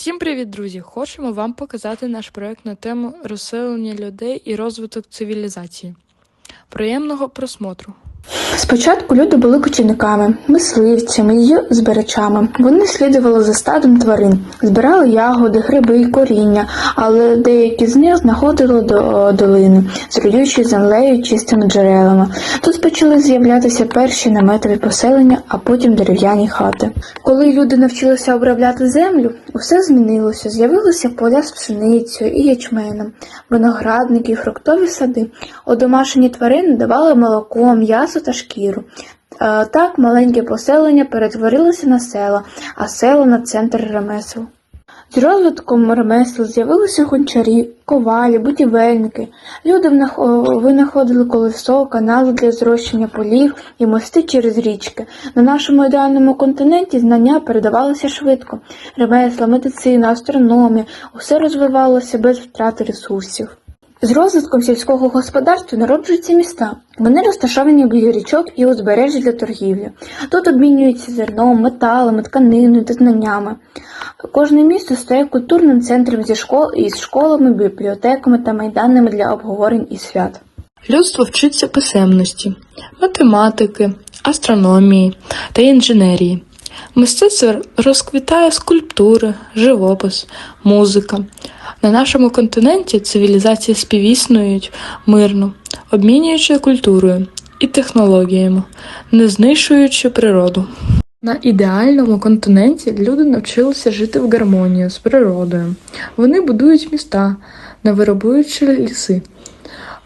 Всім привіт, друзі! Хочемо вам показати наш проект на тему розселення людей і розвиток цивілізації. Приємного просмотру! Спочатку люди були кочівниками, мисливцями і збирачами. Вони слідували за стадом тварин, збирали ягоди, гриби і коріння, але деякі з них знаходили до долини, зруючи землею чистими джерелами. Тут почали з'являтися перші наметові поселення, а потім дерев'яні хати. Коли люди навчилися обробляти землю, усе змінилося. З'явилися поля з пшеницею і ячменем, виноградники фруктові сади. Одомашені тварини давали молоко, м'ясо та шкіру. Е, Так маленьке поселення перетворилося на села, а села на центр ремесел. З розвитком ремесел з'явилися гончарі, ковалі, будівельники. Люди винаходили колесо, канали для зрощення полів і мости через річки. На нашому ідеальному континенті знання передавалися швидко. Ремесла, медицина, астрономія – усе розвивалося без втрати ресурсів. З розвитком сільського господарства народжуються міста. Вони розташовані біля річок і узбережжя для торгівлі. Тут обмінюються зерном, металами, тканиною та знаннями. Кожне місто стає культурним центром зі школ із школами, бібліотеками та майданами для обговорень і свят. Людство вчиться писемності, математики, астрономії та інженерії. Мистецтво розквітає скульптури, живопис, музика. На нашому континенті цивілізації співіснують мирно, обмінюючи культурою і технологіями, не знищуючи природу. На ідеальному континенті люди навчилися жити в гармонії з природою. Вони будують міста, не виробуючи ліси,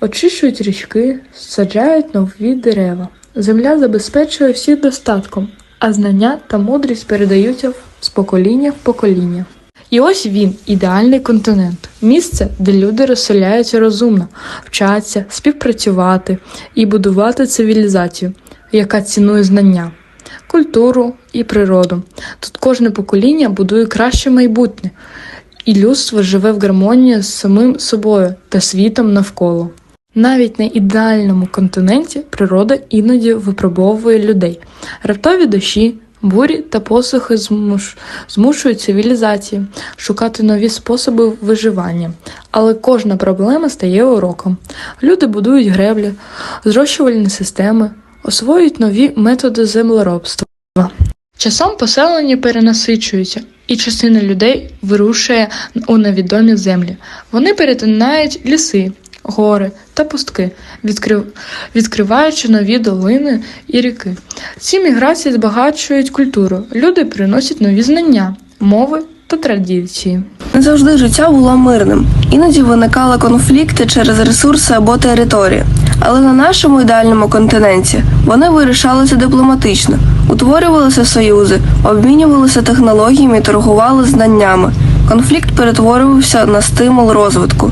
очищують річки, саджають нові дерева. Земля забезпечує всіх достатком, а знання та мудрість передаються з покоління в покоління. І ось він, ідеальний континент, місце, де люди розселяються розумно, вчаться співпрацювати і будувати цивілізацію, яка цінує знання, культуру і природу. Тут кожне покоління будує краще майбутнє, і людство живе в гармонії з самим собою та світом навколо. Навіть на ідеальному континенті природа іноді випробовує людей. Раптові дощі, бурі та посухи змуш... змушують цивілізації шукати нові способи виживання. Але кожна проблема стає уроком. Люди будують греблі, зрощувальні системи, освоюють нові методи землеробства. Часом поселення перенасичуються, і частина людей вирушує у невідомі землі. Вони перетинають ліси, гори та пустки, відкрив... відкриваючи нові долини і ріки. Ці міграції збагачують культуру. Люди приносять нові знання, мови та традиції. Не завжди життя було мирним. Іноді виникали конфлікти через ресурси або території. Але на нашому ідеальному континенті вони вирішалися дипломатично, утворювалися союзи, обмінювалися технологіями торгували знаннями. Конфлікт перетворювався на стимул розвитку.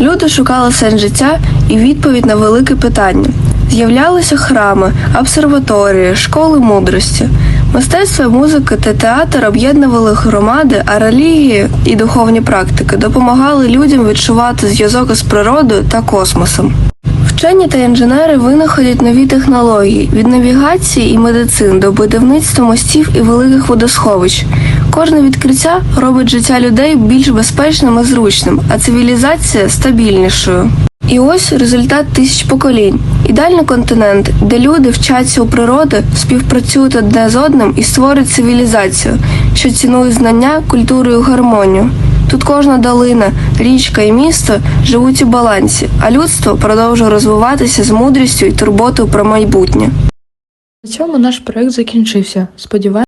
Люди шукали сенс життя і відповідь на велике питання. З'являлися храми, обсерваторії, школи мудрості. Мистецтво, музика та театр об'єднували громади, а релігії і духовні практики допомагали людям відчувати зв'язок із природою та космосом. Вчені та інженери винаходять нові технології від навігації і медицин до будівництва мостів і великих водосховищ. Кожне відкриття робить життя людей більш безпечним і зручним, а цивілізація стабільнішою. І ось результат тисяч поколінь. Ідеальний континент, де люди вчаться у природи, співпрацюють одне з одним і створюють цивілізацію, що цінує знання, культуру і гармонію. Тут кожна долина, річка і місто живуть у балансі, а людство продовжує розвиватися з мудрістю і турботою про майбутнє. На цьому наш проект закінчився. Сподіваємося,